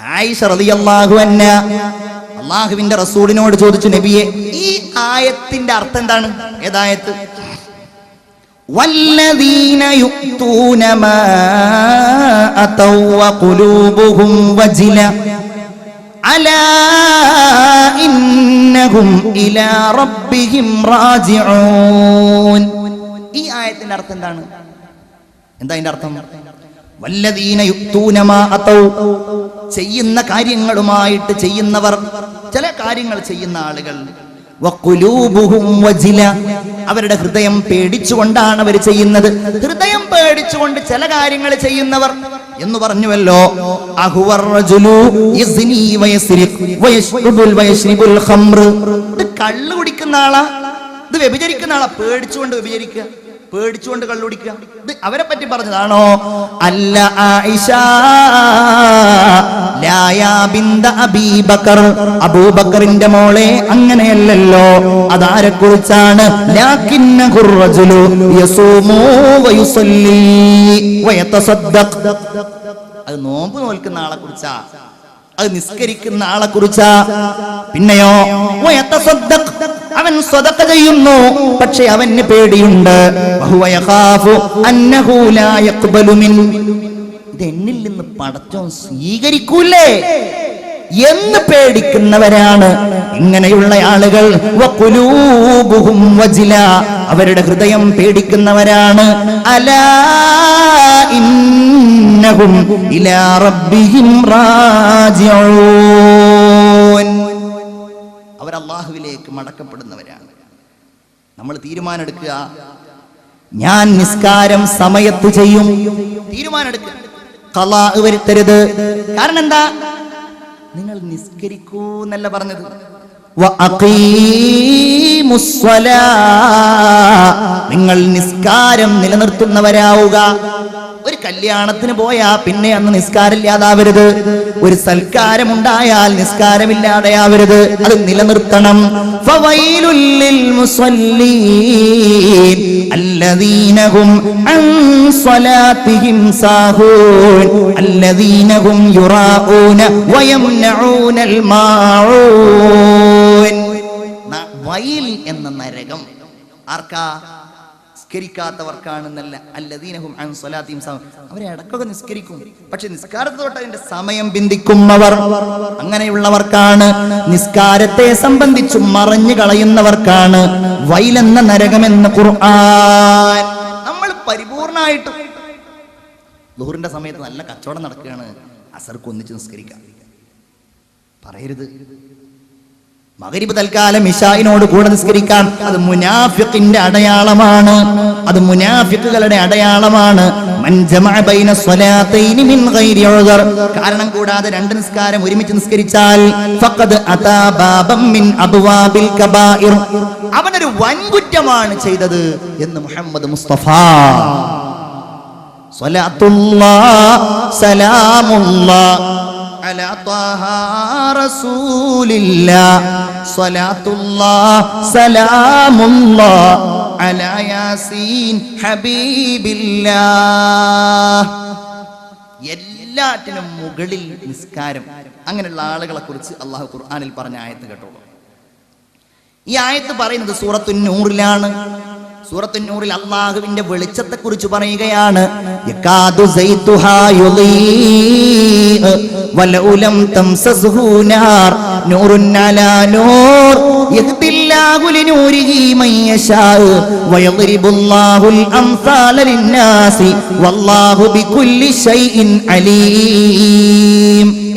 ആയിഷ റളിയല്ലാഹു അൻഹ അള്ളാഹുവിന്റെ റസൂലിനോട് ചോദിച്ചു നബിയെ ഈ ആയത്തിന്റെ അർത്ഥം എന്താണ് ഏതായത്ത് والذين يؤتون ما أتوا وقلوبهم وجلة ألا إنهم إلى ربهم راجعون ഈ ആയത്തിന്റെ അർത്ഥം എന്താണ് എന്താ അതിന്റെ അർത്ഥം വല്ലദീന യുക്തൂന മാ അതൗ ചെയ്യുന്ന കാര്യങ്ങളുമായിട്ട് ചെയ്യുന്നവർ ചില കാര്യങ്ങൾ ചെയ്യുന്ന ആളുകൾ. അവരുടെ ഹൃദയം പേടിച്ചുകൊണ്ടാണ് അവർ ചെയ്യുന്നത്. ഹൃദയം പേടിച്ചുകൊണ്ട് ചില കാര്യങ്ങൾ ചെയ്യുന്നവർ എന്ന് പറഞ്ഞുവല്ലോ. കള്ള് കുടിക്കുന്ന ആളാ? ഇത് വ്യഭിചരിക്കുന്ന ആളാ? പേടിച്ചുകൊണ്ട് വ്യഭിചരിക്കുക. പേടിച്ചുകൊണ്ട് കള്ളുടിക്കുക. ഇത് അവരെ പറ്റി പറഞ്ഞതാണോ? അല്ല അബൂബക്കറിന്റെ മോളെ അങ്ങനെയല്ലല്ലോ. അതാരെ കുറിച്ചാണ് അത് നോമ്പ് നോൽക്കുന്ന ആളെ കുറിച്ചാ അത് നിസ്കരിക്കുന്ന ആളെ കുറിച്ചാ പിന്നെയോ അവൻ സ്വതക്ക ചെയ്യുന്നു പക്ഷെ അവന് പേടിയുണ്ട്. ഇത് എന്നിൽ നിന്ന് പടച്ചോൻ സ്വീകരിക്കൂലേ? എന്ന് പേടിക്കുന്നവരാണ്. ഇങ്ങനെയുള്ള ആളുകൾ അവരുടെ ഹൃദയം പേടിക്കുന്നവരാണ്. അലാ ഇന്നഹും ഇലാ റബ്ബിഹിം റാജിഊൻ. അവർ അള്ളാഹുവിലേക്ക് മടക്കപ്പെടുന്നവരാണ്. നമ്മൾ തീരുമാനമെടുക്കുക. ഞാൻ നിസ്കാരം സമയത്ത് ചെയ്യും. തീരുമാനമെടുക്കുക. വരുത്തരുത്. കാരണം എന്താ? നിങ്ങൾ നിസ്കരിക്കൂ എന്നല്ല പറഞ്ഞത്. നിങ്ങൾ നിസ്കാരം നിലനിർത്തുന്നവരാവുക. കല്യാണത്തിന് പോയാ പിന്നെ അന്ന് നിസ്കാരമില്ലാതാവരുത്. ഒരു സൽക്കാരമുണ്ടായാൽ നിസ്കാരമില്ലാതെയാവരുത്. അത് നിലനിർത്തണം. അല്ലദീനഹും അൻ സ്വലാത്തിഹിം സാഹൂൻ. യുറാഊന മാഊൻ. വയിൽ എന്ന നരകം ആർക്കാ? നിസ്കരിക്കാത്തവർക്കാണെന്നല്ല. അല്ലദീനഹും അൻ. അവരെ ഇടക്കൊക്കെ നിസ്കരിക്കും. പക്ഷെ നിസ്കാരത്തെ തൊട്ട് അതിന്റെ സമയം ബിന്ദിക്കുന്നവർ അങ്ങനെയുള്ളവർക്കാണ്. നിസ്കാരത്തെ സംബന്ധിച്ച് മറഞ്ഞു കളയുന്നവർക്കാണ്. വൈലെന്ന നരകമെന്ന് ഖുർആൻ. നമ്മൾ പരിപൂർണമായിട്ടും ദൂറിന്റെ സമയത്ത് നല്ല കച്ചവടം നടക്കുകയാണ്. അസർക്ക് ഒന്നിച്ച് നിസ്കരിക്കാം. പറയരുത്. മകരിബ് തൽക്കാലം ഇഷായിനോട് കൂടെ നിസ്കരിക്കാം അത് മുനാഫിഖിന്റെ അടയാളമാണ്. അത് മുനാഫിക്കുകളുടെ അടയാളമാണ്. കാരണം കൂടാതെ രണ്ട് നിസ്കാരം ഒരുമിച്ച് നിസ്കരിച്ചാൽ അവനൊരു വൻകുറ്റമാണ് ചെയ്തത് എന്ന് മുഹമ്മദ് മുസ്തഫ. സ്വലാത്തുള്ള സലാമുല്ലാ على طه رسول الله صلاة الله سلام الله على ياسين حبيب الله എല്ലാറ്റിനും മുകളിൽ നിസ്കാരം അങ്ങനെയുള്ള ആളുകളെ കുറിച്ച് അള്ളാഹു ഖുർആനിൽ പറഞ്ഞ ആയത്ത് കേട്ടോളൂ ഈ ആയത്ത് പറയുന്നത് സൂറത്തു നൂറിലാണ് സൂറത്തു നൂറിൽ അള്ളാഹുവിന്റെ വെളിച്ചത്തെ കുറിച്ച് പറയുകയാണ്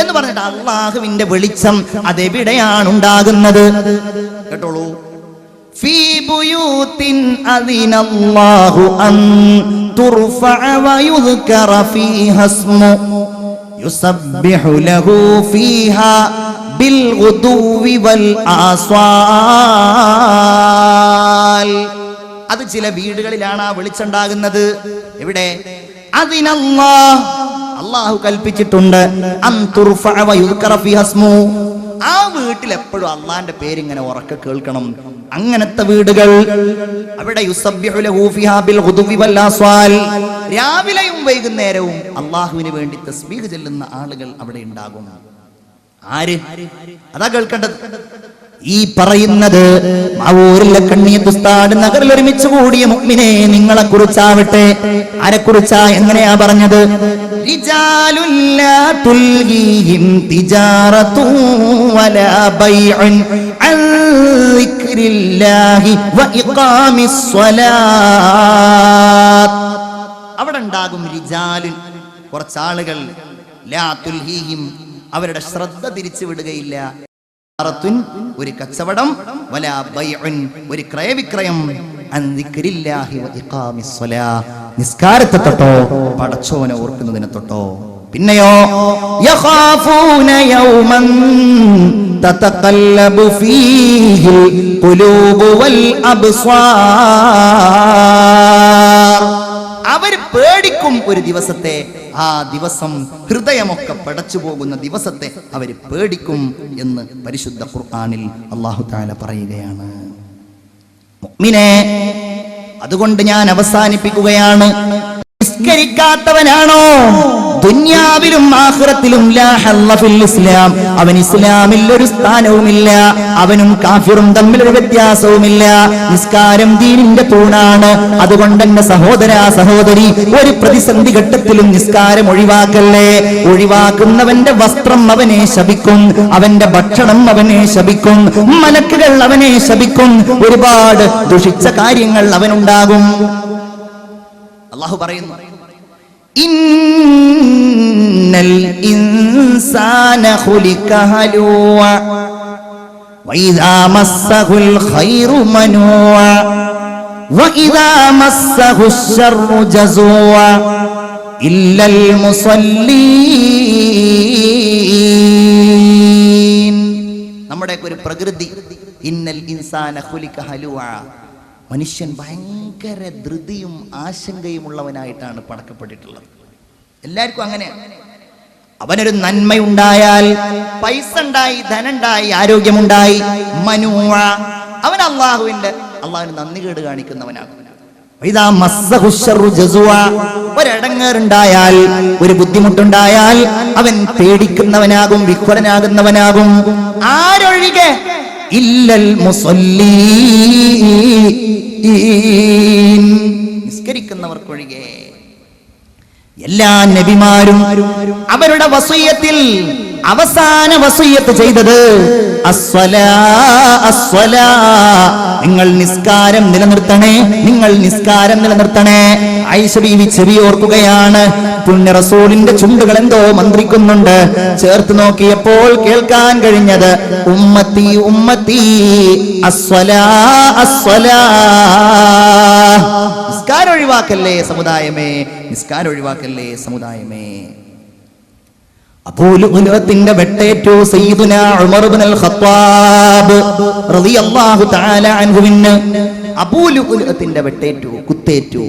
എന്ന് പറഞ്ഞിട്ട് അള്ളാഹുവിന്റെ വെളിച്ചം അതെവിടെയാണ് ഉണ്ടാകുന്നത്? കേട്ടോളൂ. في بيوت أذن الله أن ترفع ويذكر فيها اسمه يسبح له فيها بالغدو والآصال അത് ചില വീടുകളിലാണ് ആ വിളിച്ചുണ്ടാകുന്നത് എവിടെ അതിനല്ലാ അള്ളാഹു കൽപ്പിച്ചിട്ടുണ്ട് അൻ തുർഫഅ വയുദ്കറ ഫീഹ ഇസ്മു. ആ വീട്ടിൽ എപ്പോഴും അള്ളാന്റെ പേരിങ്ങനെ ഉറക്കെ കേൾക്കണം. അങ്ങനത്തെ വീടുകൾ. അവിടെ. രാവിലെയും വൈകുന്നേരവും അള്ളാഹുവിന് വേണ്ടി തസ്ബീഹ് ചെല്ലുന്ന ആളുകൾ അവിടെ ഉണ്ടാകും. ആര്? അതാ കേൾക്കേണ്ടത്. ഈ പറയുന്നത് മാവൂരിലെ കണ്ണിയത്തുസ്താട് നഗറിൽ ഒരുമിച്ച് കൂടിയ മുഗ്മിനെ നിങ്ങളെ കുറിച്ചാവട്ടെ? ആരെ കുറിച്ചാ? എങ്ങനെയാ പറഞ്ഞത്? അവിടെ ഉണ്ടാകും റിജാലുൻ കുറച്ചാളുകൾ. അവരുടെ ശ്രദ്ധ തിരിച്ചു വിടുകയില്ല ഒരു കച്ചവടം വലാ ഒരു ക്രയവിക്രയം. നിസ്കാരത്തെ തൊട്ടോ പടച്ചോനെ ഓർക്കുന്നതിനെ തൊട്ടോ. പിന്നെയോ ഫീഹിൽ ഖുലൂബു വൽ അബ്സ്വാർ അവർ പേടിക്കും ഒരു ദിവസത്തെ ആ ദിവസം ഹൃദയമൊക്കെ പടച്ചു പോകുന്ന ദിവസത്തെ അവർ പേടിക്കും എന്ന് പരിശുദ്ധ ഖുർആാനിൽ അള്ളാഹു താല പറയുകയാണ്. അതുകൊണ്ട് ഞാൻ അവസാനിപ്പിക്കുകയാണ്. നിസ്കരിക്കാത്തവനാണോ ദുന്യാവിലും ആഖിറത്തിലും ലാ ഇസ്ലാം. അവൻ ഇസ്ലാമിൽ ഒരു സ്ഥാനവുമില്ല. അവനും കാഫിറും തമ്മിൽ ഒരു വ്യത്യാസവുമില്ല. നിസ്കാരം ദീനിന്റെ തൂണാണ്. അതുകൊണ്ട് എന്റെ സഹോദര സഹോദരി ഒരു പ്രതിസന്ധി ഘട്ടത്തിലും നിസ്കാരം ഒഴിവാക്കല്ലേ? ഒഴിവാക്കുന്നവന്റെ വസ്ത്രം അവനെ ശപിക്കും. അവന്റെ ഭക്ഷണം അവനെ ശപിക്കും. മലക്കുകൾ അവനെ ശപിക്കും. ഒരുപാട് ദുഷിച്ച കാര്യങ്ങൾ അവനുണ്ടാകും. അള്ളാഹു പറയുന്നു ഇന്നൽ ഇൻസാന ഖുലിക ഹലൂവ വഇദാ മസ്സഹുൽ ഖൈറു മനൂവ വഇദാ മസ്സഹുൽ ശർറു ജസൂവ ഇല്ലൽ മുസല്ലീൻ. നമ്മുടെയൊക്കെ ഒരു പ്രകൃതി. ഇന്നൽ ഇൻസാന ഖുലിക ഹലുവ. മനുഷ്യൻ ഭയങ്കര ധൃതിയും ആശങ്കയും ഉള്ളവനായിട്ടാണ് പടക്കപ്പെട്ടിട്ടുള്ളത്. എല്ലാവർക്കും അങ്ങനെയാണ് അവനൊരു നന്മയുണ്ടായാൽ പൈസ ഉണ്ടായി ധനുണ്ടായി ആരോഗ്യമുണ്ടായി മനുവ. അവൻ അള്ളാഹുവിന്റെ അള്ളാഹുവിന് നന്ദി കേട് ജസുവ. ഒരടങ്ങേറുണ്ടായാൽ ഒരു ബുദ്ധിമുട്ടുണ്ടായാൽ അവൻ പേടിക്കുന്നവനാകും വിഹ്വലനാകുന്നവനാകും. ആരൊഴികെ? ഇല്ലൽ മുസല്ലീൻ. നിസ്കരിക്കുന്നവർക്കൊഴികെ എല്ലാ നബിമാരും അവരുടെ വസൂയത്തിൽ അവസാന വസൂയത്ത് ചെയ്തത്. നിങ്ങൾ നിസ്കാരം നിലനിർത്തണേ നിങ്ങൾ നിസ്കാരം നിലനിർത്തണേ. ഐഷ ബീവി ചെവിയോർക്കുകയാണ് പുണ്യ റസൂലിന്റെ ചുണ്ടുകൾ എന്തോ മന്ത്രിക്കുന്നുണ്ട്. ചേർത്ത് നോക്കിയപ്പോൾ കേൾക്കാൻ കഴിഞ്ഞത് ഉമ്മത്തി ഉമ്മത്തി അസ്വലാ അസ്വലാ. നിസ്കാരം ഒഴിവാക്കല്ലേ സമുദായമേ? നിസ്കാരം ഒഴിവാക്കല്ലേ സമുദായമേ? അബൂലുത്തിന്റെ വെട്ടേറ്റു സയ്യിദുന ഉമർ ഇബ്നുൽ ഖത്താബ് റളിയല്ലാഹു തആല അൻഹുവിന് അബൂലുഹുലത്തിന്റെ വെട്ടേറ്റു കുത്തേറ്റു.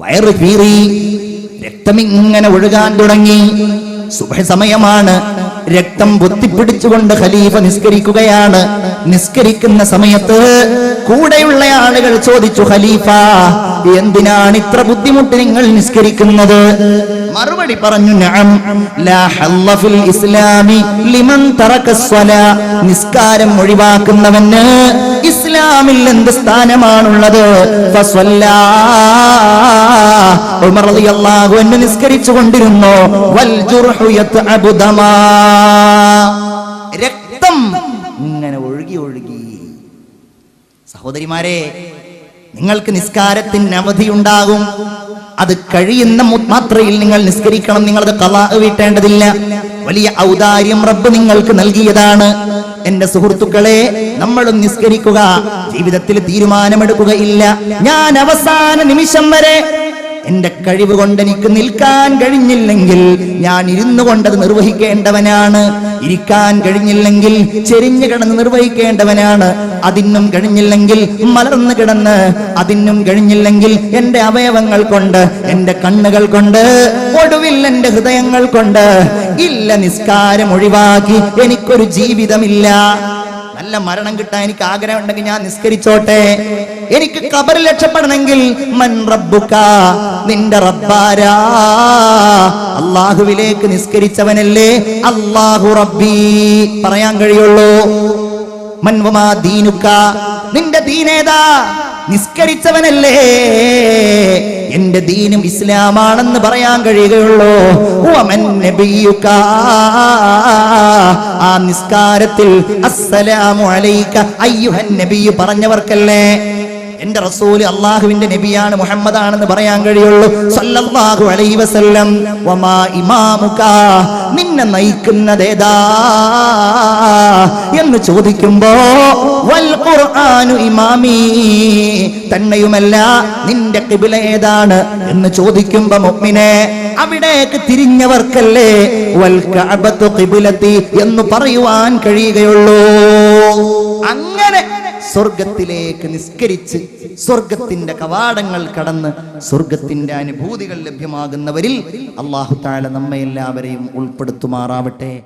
വയറ് കീറി രക്തമിങ്ങനെ ഒഴുകാൻ തുടങ്ങി. സുബഹ സമയമാണ്. രക്തം പൊത്തിപ്പിടിച്ചുകൊണ്ട് ഖലീഫ നിസ്കരിക്കുകയാണ്. നിസ്കരിക്കുന്ന സമയത്ത് കൂടെയുള്ള ആളുകൾ ചോദിച്ചു ഖലീഫ എന്തിനാണ് ഇത്ര ബുദ്ധിമുട്ട് നിങ്ങൾ നിസ്കരിക്കുന്നത്? മറുപടി പറഞ്ഞു ലാ ഇസ്ലാമി ലിമൻ നിസ്കാരം ഒഴിവാക്കുന്നവന് ഇസ്ലാമിൽ എന്ത് സ്ഥാനമാണുള്ളത്? ഉമർ റളിയല്ലാഹു അൻഹു നിസ്കരിച്ചു കൊണ്ടിരുന്നു വൽ ജുർഹു രക്തം ഇങ്ങനെ ഒഴുകി ഒഴുകി. സഹോദരിമാരെ നിങ്ങൾക്ക് നിസ്കാരത്തിന് അവധിയുണ്ടാകും. അത് കഴിയുന്ന മാത്രയിൽ നിങ്ങൾ നിസ്കരിക്കണം. നിങ്ങൾ അത് കലാ വീട്ടേണ്ടതില്ല. വലിയ ഔദാര്യം റബ്ബ് നിങ്ങൾക്ക് നൽകിയതാണ്. എന്റെ സുഹൃത്തുക്കളെ നമ്മളും നിസ്കരിക്കുക. ജീവിതത്തിൽ തീരുമാനമെടുക്കുകയില്ല. ഞാൻ അവസാന നിമിഷം വരെ എന്റെ കഴിവ് കൊണ്ട് എനിക്ക് നിൽക്കാൻ കഴിഞ്ഞില്ലെങ്കിൽ ഞാൻ ഇരുന്നു കൊണ്ടത് നിർവഹിക്കേണ്ടവനാണ്. ഇരിക്കാൻ കഴിഞ്ഞില്ലെങ്കിൽ ചെരിഞ്ഞു കിടന്ന് നിർവഹിക്കേണ്ടവനാണ്. അതിനും കഴിഞ്ഞില്ലെങ്കിൽ മലർന്നു കിടന്ന് അതിനും കഴിഞ്ഞില്ലെങ്കിൽ എന്റെ അവയവങ്ങൾ കൊണ്ട് എന്റെ കണ്ണുകൾ കൊണ്ട് ഒടുവിൽ എന്റെ ഹൃദയങ്ങൾ കൊണ്ട് ഇല്ല നിസ്കാരം ഒഴിവാക്കി എനിക്കൊരു ജീവിതമില്ല. നല്ല മരണം കിട്ടാൻ എനിക്ക് ആഗ്രഹം ഉണ്ടെങ്കിൽ ഞാൻ നിസ്കരിച്ചോട്ടെ. എനിക്ക് കബറിൽ രക്ഷപ്പെടണമെങ്കിൽ മൻ റബ്ബുക നിന്റെ റബ്ബാരാ. അള്ളാഹുവിലേക്ക് നിസ്കരിച്ചവനല്ലേ? അള്ളാഹു റബ്ബി. പറയാൻ കഴിയുള്ളൂ. മൻവമാ ദീനുക്ക നിന്റെ ദീനേതാ. നിസ്കരിച്ചവനല്ലേ? എന്റെ ദീനും ഇസ്ലാമാണെന്ന് പറയാൻ കഴിയുകയുള്ളൂ. ആ നിസ്കാരത്തിൽ അസ്സലാമു അലൈക പറഞ്ഞവർക്കല്ലേ? എന്റെ റസൂൽ അള്ളാഹുവിന്റെ നബിയാണ് മുഹമ്മദ് ആണെന്ന് പറയാൻ കഴിയുള്ളൂ. സല്ലല്ലാഹു അലൈഹി വസല്ലം. വമാ നിന്നെ നയിക്കുന്നതേതാ എന്ന് ചോദിക്കുമ്പോ വൽ ഖുർആനു ഇമാമി. തന്നെയുമല്ല നിന്റെ കിബില ഏതാണ്? എന്ന് ചോദിക്കുമ്പോ മുഅ്മിനെ അവിടേക്ക് തിരിഞ്ഞവർക്കല്ലേ? എന്ന് പറയുവാൻ കഴിയുകയുള്ളൂ. അങ്ങനെ സ്വർഗത്തിലേക്ക് നിസ്കരിച്ച് സ്വർഗത്തിന്റെ കവാടങ്ങൾ കടന്ന് സ്വർഗത്തിന്റെ അനുഭൂതികൾ ലഭ്യമാകുന്നവരിൽ അള്ളാഹു താല നമ്മെല്ലാവരെയും ഉൾപ്പെടുത്തുമാറാവട്ടെ.